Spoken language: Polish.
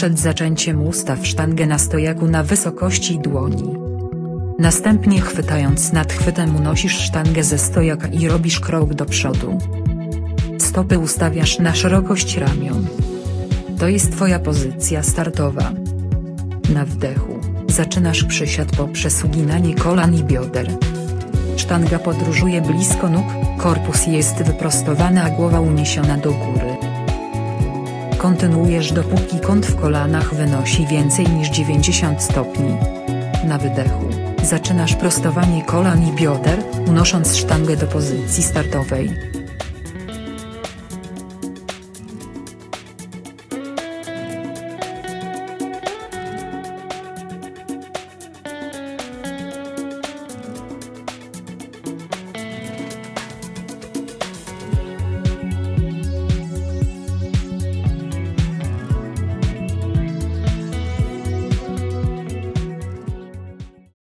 Przed zaczęciem ustaw sztangę na stojaku na wysokości dłoni. Następnie chwytając nadchwytem unosisz sztangę ze stojaka i robisz krok do przodu. Stopy ustawiasz na szerokość ramion. To jest Twoja pozycja startowa. Na wdechu, zaczynasz przysiad poprzez uginanie kolan i bioder. Sztanga podróżuje blisko nóg, korpus jest wyprostowany a głowa uniesiona do góry. Kontynuujesz dopóki kąt w kolanach wynosi więcej niż 90 stopni. Na wydechu, zaczynasz prostowanie kolan i bioder, unosząc sztangę do pozycji startowej.